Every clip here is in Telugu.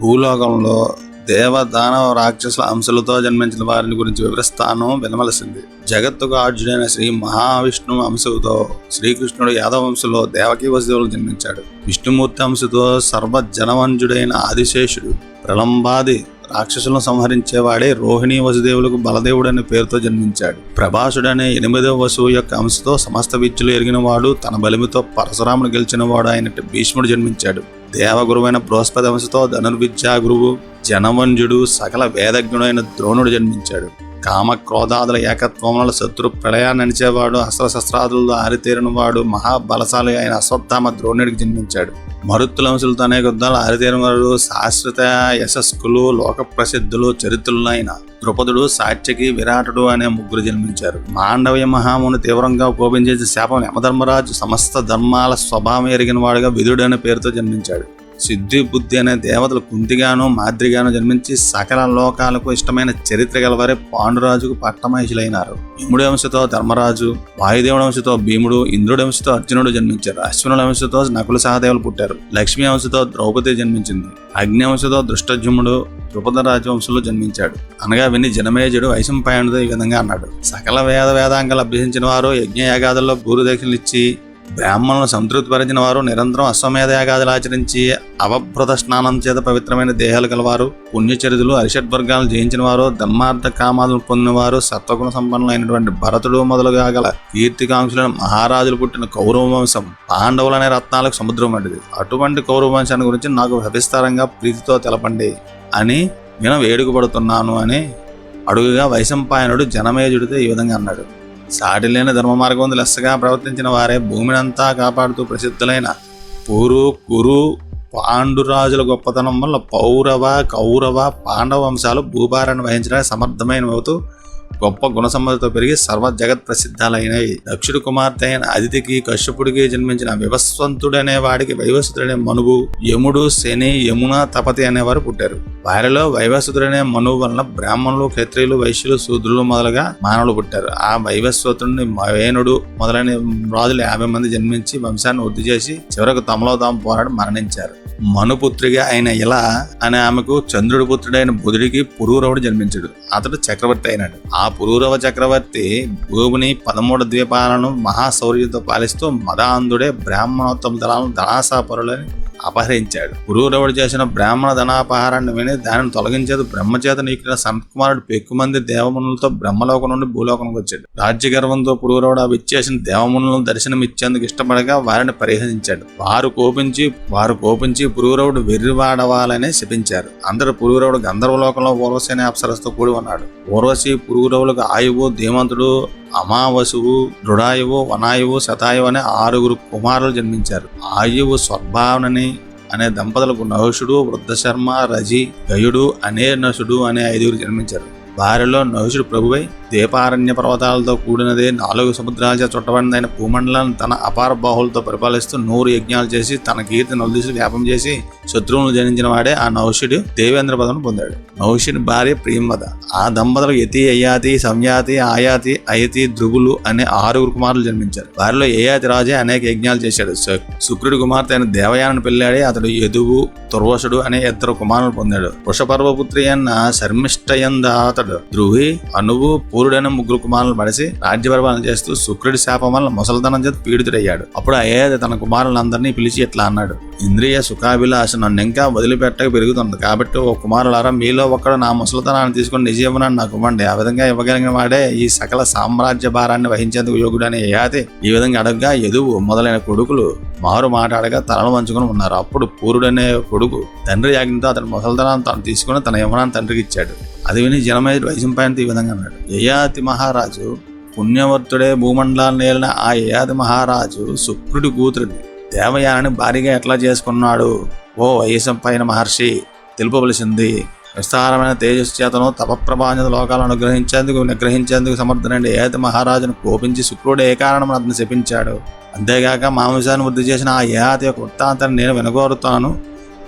భూలోకంలో దేవ దానవ రాక్షసుల అంశలతో జన్మించిన వారిని గురించి వివరిస్తాను వినవలసింది. జగత్తుకు ఆర్జుడైన శ్రీ మహావిష్ణువు అంశతో శ్రీకృష్ణుడు యాదవ వంశంలో దేవకీ వసుదేవులకు జన్మించాడు. విష్ణుమూర్తి అంశతో సర్వజనవంజుడైన ఆదిశేషుడు ప్రళంబాది రాక్షసులను సంహరించేవాడే రోహిణి వసుదేవులకు బలదేవుడు అనే పేరుతో జన్మించాడు. ప్రభాసుడనే ఎనిమిదవ వసువు యొక్క అంశతో సమస్త విద్యలు ఎరిగిన వాడు తన బలిమితో పరశురామును గెలిచిన వాడు అయినట్టు భీష్ముడు జన్మించాడు. దేవగురువైన బృహస్పతి అంశతో ధనుర్విద్యా గురువు జనమంజుడు సకల వేదజ్ఞుడైన ద్రోణుడు జన్మించాడు. కామ ఏకత్వంలో శత్రు ప్రళయాన్ని నడిచేవాడు అస్త్రశస్త్రాదులతో ఆరితేరిన వాడు మహాబలశాలి అయిన అశ్వత్థామ ద్రోణుడికి జన్మించాడు. మరుత్తులంశులతో అనేక యుద్ధాలు ఆరితేరిన వాడు శాశ్వత యశస్కులు లోక ప్రసిద్ధులు చరిత్రులైన ద్రుపదుడు సాత్యకి విరాటుడు అనే ముగ్గురు జన్మించారు. మాండవ్య మహాముని తీవ్రంగా కోపించేసి శాపం యమధర్మరాజు సమస్త ధర్మాల స్వభావం ఎరిగిన వాడుగా విధుడు అనే పేరుతో జన్మించాడు. సిద్ధి బుద్ధి అనే దేవతలు కుంతిగాను మాద్రిగాను జన్మించి సకల లోకాలకు ఇష్టమైన చరిత్ర గలవారే పాండురాజుకు పట్టమహిషులైనారు. యముడి వంశతో ధర్మరాజు వాయుదేవుడి వంశతో భీముడు ఇంద్రుడి వంశతో అర్జునుడు జన్మించారు. అశ్వనుడి వంశతో నకుల సహదేవులు పుట్టారు. లక్ష్మీ వంశతో ద్రౌపది జన్మించింది. అగ్ని వంశతో దృష్టజుమ్ముడు ద్రుపద రాజవంశంలో జన్మించాడు. అనగా విని జనమేజుడు వైశంపాయనుడు ఈ విధంగా అన్నాడు. సకల వేద వేదాంగాలు అభ్యసించిన వారు యజ్ఞయాగాదుల్లో గురుదక్షిణలు ఇచ్చి బ్రాహ్మణులను సంతృప్తిపరిచిన వారు నిరంతరం అశ్వమేధ యాగాదులు ఆచరించి అవభృత స్నానం చేత పవిత్రమైన దేహాలు గలవారు పుణ్యచరితులు అరిషడ్వర్గాలను జయించిన వారు ధర్మార్థ కామాదులు పొందినవారు సత్వగుణ సంపన్నులైనటువంటి భరతుడు మొదలుగా గల కీర్తికాంక్షులైన మహారాజులు పుట్టిన కౌరవ వంశం పాండవులనే రత్నాలకు సముద్రం వంటిది. అటువంటి కౌరవ వంశాన్ని గురించి నాకు విస్తారంగా ప్రీతితో తెలపండి అని నేను వేడుకపడుతున్నాను అని అడుగుగా వైశంపాయనుడు జనమేజుడితో ఈ విధంగా అన్నాడు. సాటి లేని ధర్మ మార్గం లెస్సగా ప్రవర్తించిన వారే భూమినంతా కాపాడుతూ ప్రసిద్ధులైన పూరు కురు పాండురాజుల గొప్పతనం వల్ల పౌరవ కౌరవ పాండవ వంశాలు భూభారాన్ని వహించడానికి సమర్థమైనవవుతూ గొప్ప గుణసమ్మతితో పెరిగి సర్వ జగత్ ప్రసిద్ధాలైనవి దక్షుడు కుమార్తె అయిన అతిథికి కశ్యపుడికి జన్మించిన వివస్వంతుడనే వాడికి వైవస్వతుడనే మనువు యముడు శని యమున తపతి అనేవారు పుట్టారు. వారిలో వైవస్వతుడనే మనువు వలన బ్రాహ్మణులు క్షత్రియులు వైశ్యులు శూద్రులు మొదలుగా మానవులు పుట్టారు. ఆ వైవస్వతుడిని వేణుడు మొదలైన రాజులు యాభై మంది జన్మించి వంశాన్ని వృద్ధి చేసి చివరకు తమలో తాము పోరాడి మరణించారు. మనుపుత్రిగా అయిన ఇలా అనే ఆమెకు చంద్రుడి పుత్రుడైన బుధుడికి పురూరవుడు జన్మించాడు. అతడు చక్రవర్తి అయినాడు. ఆ పురూరవ చక్రవర్తి భూమిని పదమూడు ద్వీపాలను మహాశౌర్యంతో పాలిస్తూ మదాంధుడే బ్రాహ్మణోత్తమ దళాలను ధనాసాపరులని అపహరించాడు. పురూరవుడు చేసిన బ్రాహ్మణ ధనాపహారాన్ని విని దానిని తొలగించేది బ్రహ్మచేత నీకిన సంతకుమారుడు పెక్కుమంది దేవమునులతో బ్రహ్మలోకం నుండి భూలోకం వచ్చాడు. రాజ్యగర్వంతో పురూరవుడు ఆ విచ్చేసిన దేవమునులను దర్శనం ఇచ్చేందుకు ఇష్టపడగా వారిని పరిహరించాడు వారు కోపించి వారు కోపించి పురూరవుడు వెర్రివాడవాలని శపించారు. అందరు పురూరవుడు గంధర్వలోకంలో ఊర్వశి అప్సరస్తో కూడి ఉన్నాడు. ఊర్వశి పురుగురవులకు ఆయువు ధీమంతుడు అమావసువు దృఢాయువు వనాయువు శతాయువు అనే ఆరుగురు కుమారులు జన్మించారు. ఆయువు స్వర్భావనని అనే దంపతులకు నహుషుడు వృద్ధశర్మ రజి గయుడు అనే నషుడు అనే ఐదుగురు జన్మించారు. వారిలో నహుషుడు ప్రభువై దీపారణ్య పర్వతాలతో కూడినదే నాలుగు సముద్రాలచే చుట్టబడినదైన భూమండలాన్ని తన అపార బాహులతో పరిపాలిస్తూ నూరు యజ్ఞాలు చేసి తన కీర్తి నలుదిశలు వ్యాపం చేసి శత్రువులను జనించిన వాడే ఆ నౌషుడు దేవేంద్ర పదవిని పొందాడు. నౌషుని భార్య ప్రియంవద ఆ దంపతులకు యతి అయ్యాతి సంయాతి ఆయాతి అయతి ధ్రువులు అనే ఆరుగురు కుమారులు జన్మించారు. వారిలో ఏయాతి రాజే అనేక యజ్ఞాలు చేశాడు. శుక్రుడి కుమార్తె అయిన దేవయానను పెళ్ళాడి అతడు యదువు తుర్వసుడు అనే ఇద్దరు కుమారులు పొందాడు. వృషపర్వపుత్రి అన్న శర్మిష్టయంద అతడు ధ్రువి అనువు పూరుడైన ముగ్గురు కుమారులను పడిసి రాజ్య పరిపాలన చేస్తూ శుక్రుడి శాపం వల్ల ముసలితనం చేత పీడితుడయ్యాడు. అప్పుడు అయ్యేది తన కుమారులందరినీ పిలిచి ఇట్లా అన్నాడు ఇంద్రియ సుఖాభిలాష నన్ను ఇంకా వదిలిపెట్టక పెరుగుతుంది కాబట్టి ఓ కుమారులారా మీలో ఒక్కడు నా ముసలితనాన్ని తీసుకుని నిజ నాకు ఇవ్వండి. ఆ విధంగా ఇవ్వగలిగిన వాడే ఈ సకల సామ్రాజ్య భారాన్ని వహించేందుకు యోగుడనే యాతి ఈ విధంగా అడగగా ఎదువు మొదలైన కొడుకులు మారు మాట్లాడగా తలలు వంచుకుని ఉన్నారు. అప్పుడు పూరుడనే కొడుకు తండ్రి యాజ్ఞతో అతని ముసలితనాన్ని తాను తీసుకుని తన యమనాన్ని తండ్రికి ఇచ్చాడు. అది విని జనమేజుడు వైశంపాయనతో ఈ విధంగా అన్నాడు. యయాతి మహారాజు పుణ్యవర్తుడే భూమండలాన్ని ఏలిన ఆ యయాతి మహారాజు శుక్రుడి కూతురిని దేవయానని భారీగా ఎట్లా చేసుకున్నాడు? ఓ వైశంపాయన మహర్షి తెలుపవలసింది విస్తారమైన తేజస్సు చేతను తపప్రభాంజత లోకాలను అనుగ్రహించేందుకు నిగ్రహించేందుకు సమర్థనండి ఏత మహారాజును కోపించి శుక్రుడు ఏ కారణం అతను శపించాడు? అంతేగాక మాంసాన్ని వృద్ధి చేసిన ఆ ఏహాతి యొక్క వృత్తాంతాన్ని నేను వినగోరుతాను.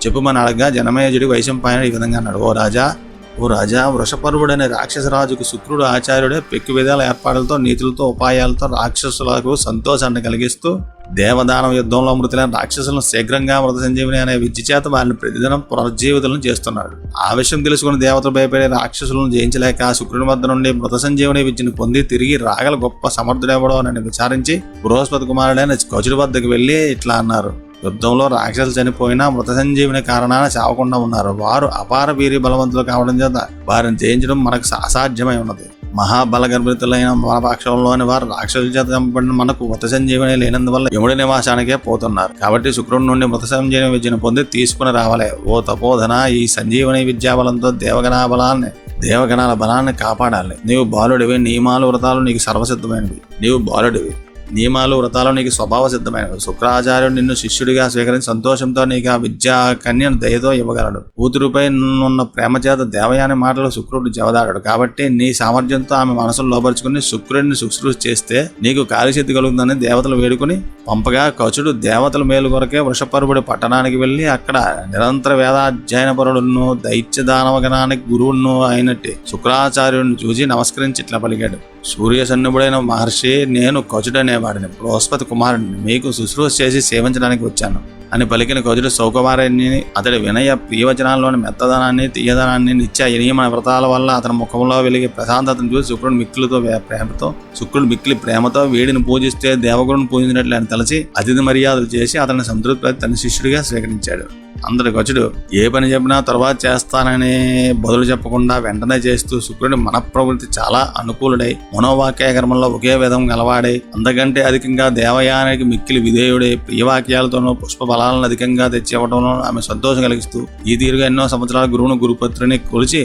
చెప్పుమని అడగా జనమేజుడి వైశంపాయన ఈ విధంగా అన్నాడు. ఓ రాజా ఓ రాజా వృషపర్వుడనే రాక్షసరాజుకు శుక్రుడు ఆచార్యుడే పెక్కు విధాల ఏర్పాట్లతో నీతులతో ఉపాయాలతో రాక్షసులకు సంతోషాన్ని కలిగిస్తూ దేవదానం యుద్ధంలో మృతులైన రాక్షసులను శీఘ్రంగా మృత సంజీవిని అనే విద్య చేత వారిని ప్రతిదినం పునర్జీవితులను చేస్తున్నాడు. ఆ విషయం తెలుసుకుని దేవతలు భయపడే రాక్షసులను జయించలేక శుక్రుని వద్ద నుండి మృత సంజీవిని విద్యను పొంది తిరిగి రాగల గొప్ప సమర్థుడెవడో అని విచారించి బృహస్పతి కుమారుడైన కచుడి వద్దకు వెళ్ళి ఇట్లా అన్నారు. యుద్ధంలో రాక్షసులు చనిపోయినా మృత సంజీవిని కారణాన చావకుండా ఉన్నారు. వారు అపార వీరి బలవంతులు కావడం చేత వారిని జయించడం మనకు అసాధ్యమై ఉన్నది. మహాబలగర్భితులైన మన పక్షంలోని వారు రాక్షసుల చేత చంపబడిన మనకు మృత సంజీవిని లేనందువల్ల యముడి నివాసానికే పోతున్నారు. కాబట్టి శుక్రుడి నుండి మృత సంజీవని విద్యను పొంది తీసుకుని రావాలి. ఓ తపోధన ఈ సంజీవని విద్యా బలంతో దేవగణ బలాన్ని దేవగణాల బలాన్ని కాపాడాలి. నీవు బాలుడివి నియమాలు వ్రతాలు నీకు సర్వసిద్ధమైనవి. నీవు బాలుడివి. నియమాలు వ్రతాలు నీకు స్వభావ సిద్ధమైనవి శుక్రాచార్యుడు నిన్ను శిష్యుడిగా స్వీకరించి సంతోషంతో నీకు ఆ విద్యా కన్యను దయతో ఇవ్వగలడు. కూతురుపై నున్న ప్రేమ చేత దేవయాని మాటలు శుక్రుడు జవదాడాడు. కాబట్టి నీ సామర్థ్యంతో ఆమె మనసును లోపరుచుకుని శుక్రుడిని శుశ్రూష చేస్తే నీకు కాలిశక్తి కలుగుతుందని దేవతలు వేడుకుని పంపగా కచుడు దేవతల మేలు కొరకే వృషపరుబుడి పట్టణానికి వెళ్ళి అక్కడ నిరంతర వేదాధ్యయనపరుడును దైత్య దానవగణానికి గురువును అయినట్టు శుక్రాచార్యుడిని చూసి నమస్కరించి ఇట్లా పలికాడు. సూర్య సన్నుడైన మహర్షి నేను కచుడనేవాడిని బృహస్పతి కుమారుడిని మీకు శుశ్రూష చేసి సేవించడానికి వచ్చాను. అని పలికిన కజుడు సౌకుమారుని అతడి వినయ ప్రియవచనాల్లోని మెత్తదనాన్ని తీయదనాన్ని నిత్య నియమ వ్రతాల వల్ల అతని ముఖంలో వెలిగే ప్రశాంతతను చూసి శుక్రుడు మిక్కులతో ప్రేమతో శుక్రుడు మిక్కిలి ప్రేమతో వీడిని పూజిస్తే దేవగురుని పూజించినట్లు అని తలచి అతిథి మర్యాదలు చేసి అతని సంతృప్తి తన శిష్యుడిగా స్వీకరించాడు. అందరికి వచ్చుడు. ఏ పని చెప్పినా తర్వాత చేస్తానని బదులు చెప్పకుండా వెంటనే చేస్తూ శుక్రుడి మనఃప్రవృత్తి చాలా అనుకూలుడై మనోవాక్యకర్మంలో ఒకే విధం గలవాడై అంతకంటే అధికంగా దేవయానికి మిక్కిలి విధేయుడై ప్రియవాక్యాలతోనూ పుష్ప బలాలను అధికంగా తెచ్చివ్వడంలో ఆమె సంతోషం కలిగిస్తూ ఈ తీరుగా ఎన్నో సంవత్సరాల గురువును గురుపుత్రుని కొలిచి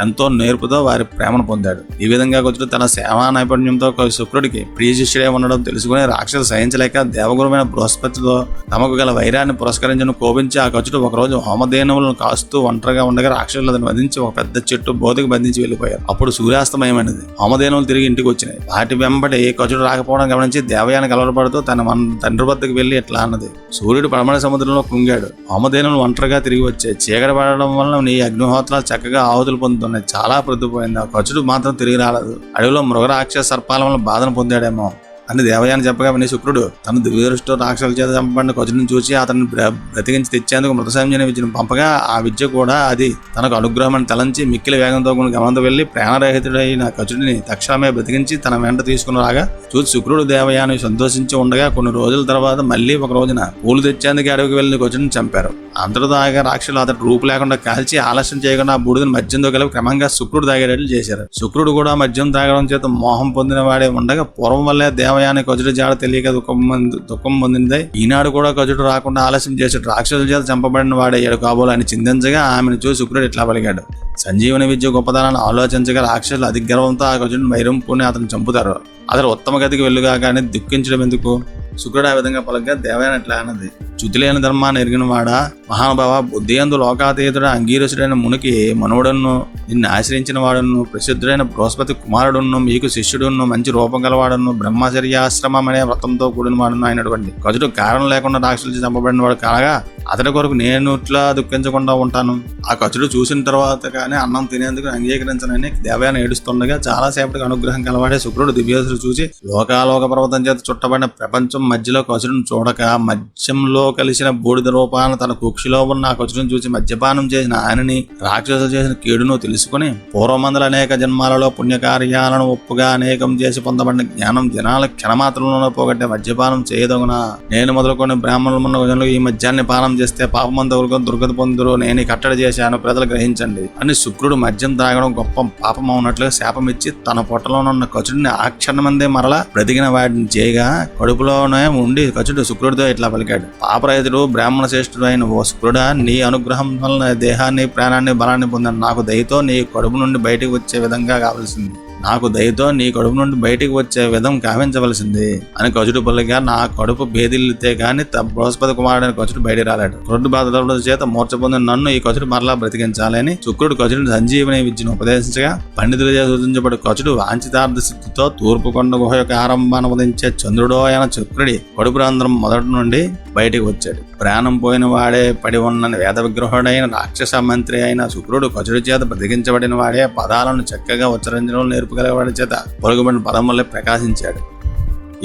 ఎంతో నేర్పుతో వారి ప్రేమను పొందాడు. ఈ విధంగా కొచ్చుడు తన సేవా నైపుణ్యంతో శుక్రుడికి ప్రియ శిష్యుడే ఉండడం తెలుసుకుని రాక్షసు సహించలేక దేవగురుమైన బృహస్పతితో తమకు గల వైరాన్ని పురస్కరించను కోపించి ఆ ఖర్చుడు ఒకరోజు హోమధేనువులను కాస్తూ ఒంటరిగా ఉండగా రాక్షసులు అతను వధించి ఒక పెద్ద చెట్టు బోధకు బంధించి వెళ్ళిపోయారు. అప్పుడు సూర్యాస్తమయమైనది. హోమధేనువులు తిరిగి ఇంటికి వచ్చినాయి. వాటి వెంబడి ఖర్చుడు రాకపోవడం గమనించి దేవయాని కలవరపడుతూ తన మన తండ్రి వద్దకు వెళ్ళి ఇట్లా అన్నది. సూర్యుడు పడమర సముద్రంలో కుంగాడు. హోమధేనువులు ఒంటరిగా తిరిగి వచ్చాయి. చీకటి పడడం వలన నీ అగ్నిహోత్రాలు చక్కగా ఆహుతులు పొందుతున్నాయి. చాలా ప్రొద్దుపోయింది ఆ కచుడు మాత్రం తిరిగి రాలేదు. అడవిలో మృగరాక్ష సర్పాల వల్ల బాధను పొందాడేమో. అని దేవయాని చెప్పగా విని శుక్రుడు తన దివ్యదృష్టితో రాక్షసుల చేత చంపబడిన కచుడిని చూసి అతన్ని బ్రతికించి తెచ్చేందుకు మృతసంజన విద్యను పంపగా ఆ విద్య కూడా అది తనకు అనుగ్రహం అని తలంచి మిక్కిలి వేగంతో కొన్ని గమనంతో వెళ్ళి ప్రాణరహితుడైన కచుడిని తక్షణమే బ్రతికించి తన వెంట తీసుకుని రాగా చూసి శుక్రుడు దేవయాని సంతోషించి ఉండగా కొన్ని రోజుల తర్వాత మళ్ళీ ఒక రోజున పూలు తెచ్చేందుకు అడవికి వెళ్ళిన కొచుడిని చంపారు. అంతటితో ఆగా రాక్షసులు అతడు రూపు లేకుండా కాల్చి ఆలస్యం చేయకుండా ఆ బూడిదని మద్యంతో కలిపి క్రమంగా శుక్రుడు తాగేటట్లు చేశారు. శుక్రుడు కూడా మద్యం తాగడం చేత మోహం పొందిన వాడే ఉండగా పూర్వం వల్లే సమయానికి కజుడు జాడ తెలియక దుఃఖం దుఃఖం పొందిందే. ఈనాడు కూడా కజుడు రాకుండా ఆలస్యం చేసి రాక్షసుల చేత చంపబడిన వాడయ్యాడు కాబోలు అని చిందించగా ఆమెను చూసి శుక్రుడు ఇట్లా పలికాడు. సంజీవని విద్య గొప్పతనాన్ని ఆలోచించగా రాక్షసులు అతి గర్వంతో ఆ గజుడిని వైరంపుని అతను చంపుతారు. అతను ఉత్తమ గతికి వెళ్ళుగా కానీ దుఃఖించడం ఎందుకు? శుక్రుడు ఆ విధంగా పలకగా దేవయాని ఇట్లా అన్నది. చుతిలేని ధర్మాన్ని ఎరిగినవాడా మహానుభావ బుద్ధియందు లోకాతీతుడు అంగీరసుడైన మునికి మనువుడును నిన్ను ఆశ్రయించిన వాడును ప్రసిద్ధుడైన బృహస్పతి కుమారుడును మీకు శిష్యుడును మంచి రూపం గలవాడును బ్రహ్మచర్యాశ్రమం అనే వ్రతంతో కూడిన వాడును అయినటువంటి కజుడు కారణం లేకుండా రాక్షసులు చంపబడిన వాడు కాగా అతడి కొరకు నేను ఇట్లా దుఃఖించకుండా ఉంటాను. ఆ కచుడు చూసిన తర్వాత కానీ అన్నం తినేందుకు అంగీకరించనని దేవయాన ఏడుస్తుండగా చాలా సేపటికి అనుగ్రహం కలవాడే శుక్రుడు దివ్యసుడు చూసి లోకాలోక పర్వతం చేత చుట్టబడిన ప్రపంచం మధ్యలో కచుడును చూడక మధ్యంలో కలిసిన బూడిద రూపాన తన కుక్షిలో ఉన్న ఆ చూసి మద్యపానం చేసిన ఆయనని రాక్షసులు చేసిన కీడును తెలుసుకుని పూర్వమందల అనేక జన్మాలలో పుణ్యకార్యాలను ఒప్పుగా అనేకం చేసి పొందబడిన జ్ఞానం జనాల క్షణమాత్రంలోనూ పోగొట్టే మద్యపానం చేయదగునా? నేను మొదలుకొని బ్రాహ్మణులు ఉన్న ఈ మద్యాన్ని పానం చేస్తే పాపమంత దుర్గతి పొందురు నేను కట్టడి చేశాను ప్రజలు గ్రహించండి. అని శుక్రుడు మద్యం తాగడం గొప్ప పాపం అవునట్లుగా శాపమిచ్చి తన పొట్టలోనున్న కచుడిని ఆ క్షణమందే మరలా బ్రతికిన వాటిని చేయగా కడుపులోనే ఉండి కచుడు శుక్రుడితో ఇట్లా పలికాడు. పాప పాపరహితుడు బ్రాహ్మణ శ్రేష్ఠుడు అయిన ఓ శుక్రుడా నీ అనుగ్రహం వలన దేహాన్ని ప్రాణాన్ని బలాన్ని పొందాను నాకు దయతో నీ కడుపు నుండి బయటకు వచ్చే విధంగా కావాల్సింది. నాకు దయతో నీ కడుపు నుండి బయటికి వచ్చే విధం కావించవలసింది అని కచుడు పల్లిగా నా కడుపు భేదిల్లితే గాని త- బృహస్పతి కుమారుడైన కచుడు బయట రాలేడు. కరుడు బాధల చేత మూర్చ పొందిన నన్ను ఈ కచుడు మరలా బ్రతికించాలని శుక్రుడు కచుడిని సంజీవని విద్యను ఉపదేశించగా పండితులు చేత సూచించబడి కచుడు వాంఛితార్థ స్థితితో తూర్పు కొండ గుహ యొక్క ఆరంభాన్ని ఉదించే చంద్రుడో అయిన శుక్రుడి కడుపు రంధ్రం మొదటి నుండి బయటికి వచ్చాడు. ప్రాణం పోయిన వాడే పడి ఉన్న వేద విగ్రహుడైన రాక్షస మంత్రి అయిన శుక్రుడు కచుడి చేత బ్రతికించబడిన వాడే పదాలను చక్కగా ఉచ్చరించడం నేర్పుగలవాడి చేత పొరుగుబడిన పదములే ప్రకాశించాడు.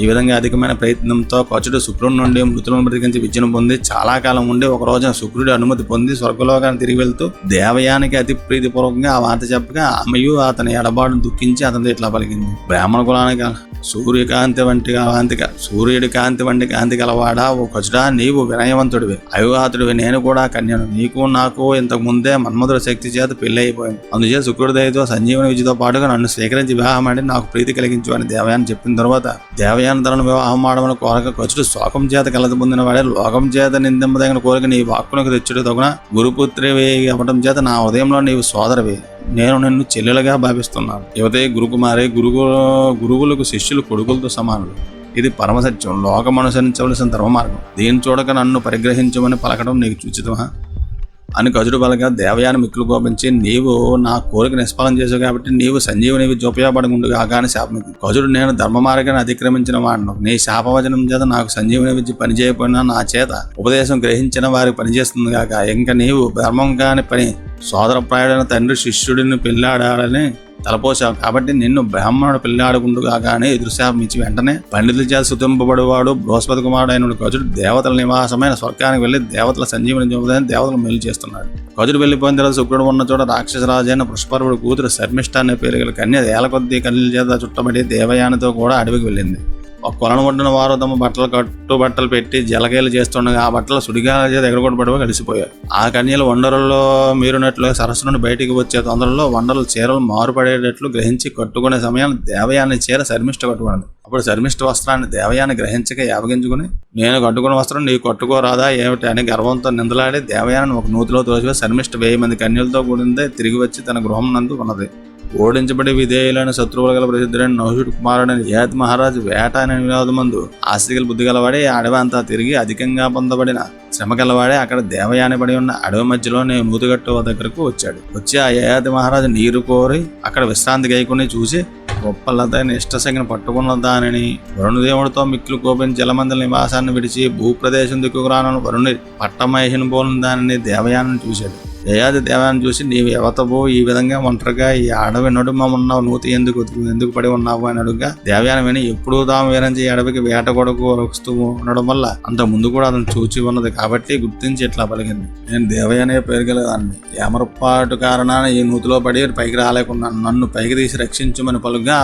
ఈ విధంగా అధికమైన ప్రయత్నంతో కచుడు శుక్రుడి నుండి మృతులను బ్రతికించి విద్యను పొంది చాలా కాలం ఉండి ఒక రోజున శుక్రుడి అనుమతి పొంది స్వర్గలోకాన్ని తిరిగి వెళ్తూ దేవయానికి అతి ప్రీతిపూర్వకంగా ఆ వార్త చెప్పగా ఆమెయు అతని ఎడబాటును దుఃఖించి అతనితో ఇట్లా పలికింది. బ్రాహ్మణ కులానికి సూర్యకాంతి వంటి కాంతి సూర్యుడి కాంతి వంటి కాంతి గలవాడా? ఓ కచుడా నీవు వినయవంతుడివి. అవివాహతుడివి. నేను కూడా కన్యను. నీకు నాకు ఇంతకు ముందే మన్మధుల శక్తి చేత పెళ్ళి అయిపోయింది అందుచేత శుక్రుడి సంజీవని విద్యతో పాటుగా నన్ను స్వీకరించి వివాహం నాకు ప్రీతి కలిగించు అని దేవయాన్ని చెప్పిన తర్వాత దేవయాని తనను వివాహం ఆడమని కోరక కచుడు శోకం చేత కలత పొందిన వాడే లోకం చేత నిందింపదగిన కోరిక నీ వాక్కునకు తెచ్చుడు తగున గురుపుత్రివి అవ్వటం చేత నా ఉదయంలో నీవు సోదరవి. నేను నిన్ను చెల్లెలుగా భావిస్తున్నాను. యువతే గురుకుమారి గురువు గురువులకు శిష్యులు కొడుకులతో సమానులు. ఇది పరమసత్యం. లోకం అనుసరించవలసిన ధర్మ మార్గం దీన్ని చూడక నన్ను పరిగ్రహించమని పలకడం నీకు చూచితమా అని గజుడు బలగా దేవయాని మిక్కులు కోపించి నీవు నా కోరిక నిష్ఫలం చేసావు కాబట్టి నీవు సంజీవని విద్య ఉపయోగపడకుండా శాపం. గజుడు నేను ధర్మ మార్గాన్ని అతిక్రమించిన వాడిను నీ శాపవచనం చేత నాకు సంజీవని విద్య పనిచేయకపోయినా నా చేత ఉపదేశం గ్రహించిన వారికి పనిచేస్తుంది కాక ఇంకా నీవు ధర్మం కాని పని సోదరప్రాయుడైన తండ్రి శిష్యుడిని పెళ్ళాడాలని తలపోశావు కాబట్టి నిన్ను బ్రాహ్మణుడు పెళ్ళాడుకుండుగా కానీ ఎదురుశాపం ఇచ్చి వెంటనే పండితుల చేత సుతింపబడేవాడు బృహస్పతి కుమారుడు అయిన కజుడు దేవతల నివాసమైన స్వర్గానికి వెళ్ళి దేవతల సంజీవని చూపదని దేవతలు మేలు చేస్తున్నాడు. కజుడు వెళ్ళిపోయిన తర్వాత శుక్రుడు ఉన్న చోట రాక్షసరాజైన పుష్పరుడు కూతురు శర్మిష్ట అనే పేరు గల కన్య ఏలకొద్దీ కన్నుల కన్యల చేత చుట్టబడి దేవయానితో కూడా అడవికి వెళ్ళింది. ఒక కొలను వండిన వారు తమ బట్టలు కట్టు బట్టలు పెట్టి జలకేలు చేస్తుండగా ఆ బట్టలు సుడిగా చేత ఎగరగొట్టబడి కలిసిపోయారు ఆ కన్యలు వండరుల్లో మీరున్నట్లు సరస్సు నుండి బయటికి వచ్చే తొందరలో వండలు చీరలు మారుపడే మారుపడేటట్లు గ్రహించి కట్టుకునే సమయాన్ని దేవయాని చీర శర్మిష్ట కట్టుకున్నది. అప్పుడు శర్మిష్ట వస్త్రాన్ని దేవయాని గ్రహించక యావగించుకుని నేను కట్టుకున్న వస్త్రం నీకు కట్టుకోరాదా? ఏమిటి? అని గర్వంతో నిందలాడి దేవయాని ఒక నూతిలో తోసివేసి శర్మిష్ట వేయి మంది కన్యలతో కూడిందే తిరిగి వచ్చి తన గృహం నందు ఉన్నది. ఓడించబడి విధేయులైన శత్రువులు గల ప్రసిద్ధుడైన నహుషుడు కుమారుడైన యాతి మహారాజు వేట అనే వినోదమందు ఆస్తిగల బుద్ధి గలవాడే ఆ అడవి అంతా తిరిగి అధికంగా పొందబడిన శ్రమ గలవాడే అక్కడ దేవయాని పడి ఉన్న అడవి మధ్యలోనే మూతుగట్టు దగ్గరకు వచ్చాడు. వచ్చి ఆ యయాతి మహారాజు నీరు కోరి అక్కడ విశ్రాంతి గైకుని చూసి గొప్పలతైన ఇష్టసంగిన పట్టుకున్న దానిని వరుణదేవుడితో మిక్కులు కోపిన జలమందల నివాసాన్ని విడిచి భూప్రదేశం దిక్కుకు రాను వరుణి పట్టమహిని పోలిన దానిని దేవయానం చూశాడు. దయాది దేవాన్ని చూసి నీవు ఎవతబో ఈ విధంగా ఒంటరిగా ఈ అడవి నడుమ ఉన్నావు నూతి ఎందుకు ఎందుకు పడి ఉన్నావు? అని అడుగుగా దేవయానం విని ఎప్పుడూ తాము వేరించి అడవికి వేట కొడుకు వస్తూ ఉండడం వల్ల అంత ముందు కూడా అతను చూచి ఉన్నది కాబట్టి గుర్తించి ఇట్లా పలిగింది నేను దేవయానే పేరు గలదాన్ని. ఏమరపాటు కారణాన ఈ నూతిలో పడి పైకి రాలేకున్నాను నన్ను పైకి తీసి రక్షించమని పలుగా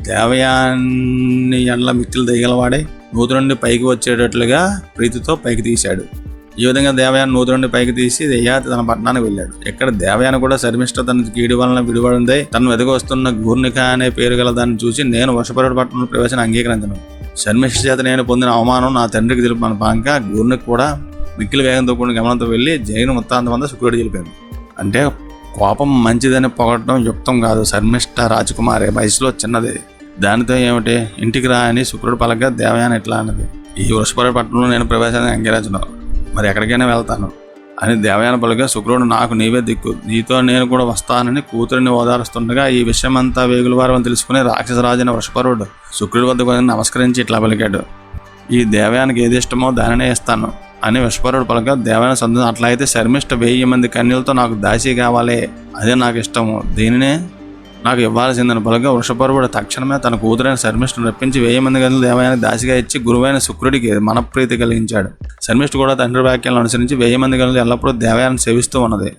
దేవయాన్ని ఎండ్ల మిక్కిలు దిగలవాడే నూతి నుండి పైకి వచ్చేటట్లుగా ప్రీతితో పైకి తీశాడు. ఈ విధంగా దేవయాని నూతి పైకి తీసి దయ్యాతి తన పట్టణానికి వెళ్ళాడు. ఇక్కడ దేవయాని కూడా శర్మిష్ట తన కీడి వలన విడిపడిందే తను వెతక వస్తున్న గూర్ణిక అనే పేరు గల దాన్ని చూసి నేను వర్షపరుడు పట్టణంలో ప్రవేశం అంగీకరించను. శర్మిష్ట చేత నేను పొందిన అవమానం నా తండ్రికి తెలుపు పాంక గూర్ణికి కూడా మిక్కిలి వేగంతో కూడిన గమనంతో వెళ్ళి జైన వృత్తాంతం అంతా శుక్రుడు తెలిపాడు అంటే కోపం మంచిదని పొగడటం యుక్తం కాదు. శర్మిష్ట రాజకుమారి వయసులో చిన్నది. దానితో ఏమిటి? ఇంటికి రా అని శుక్రుడు పలక దేవయాని ఎట్లా అన్నది. ఈ వృషపర పట్టణంలో నేను ప్రవేశాన్ని అంగీకరించను. మరి ఎక్కడికైనా వెళ్తాను. అని దేవయాన పలుగా శుక్రుడు నాకు నీవే దిక్కు. నీతో నేను కూడా వస్తానని కూతురిని ఓదారుస్తుండగా ఈ విషయమంతా వేగుల వారు తెలుసుకుని రాక్షసరాజైన వృషపరుడు శుక్రుడి వద్దకు నమస్కరించి ఇట్లా పలికాడు. ఈ దేవయానికి ఏది ఇష్టమో దానినే ఇస్తాను అని విశ్వరుడు పలక దేవయాన సంతోషం అట్లా అయితే శర్మిష్ట వెయ్యి మంది కన్యలతో నాకు దాసి కావాలి అదే నాకు ఇష్టము. దీనినే నాకు ఇవ్వాల్సిందని బలంగా వృషపరుడు తక్షణమే తన కూతురైన శర్మిష్ఠను రప్పించి వెయ్యి మంది గదులు దేవయానికి దాసిగా ఇచ్చి గురువైన శుక్రుడికి మనప్రీతి కలిగించాడు. శర్మిష్ఠ కూడా తండ్రి వాక్యాలను అనుసరించి వెయ్యి మంది గదులు ఎల్లప్పుడూ దేవయాన్ని సేవిస్తూ ఉన్నది.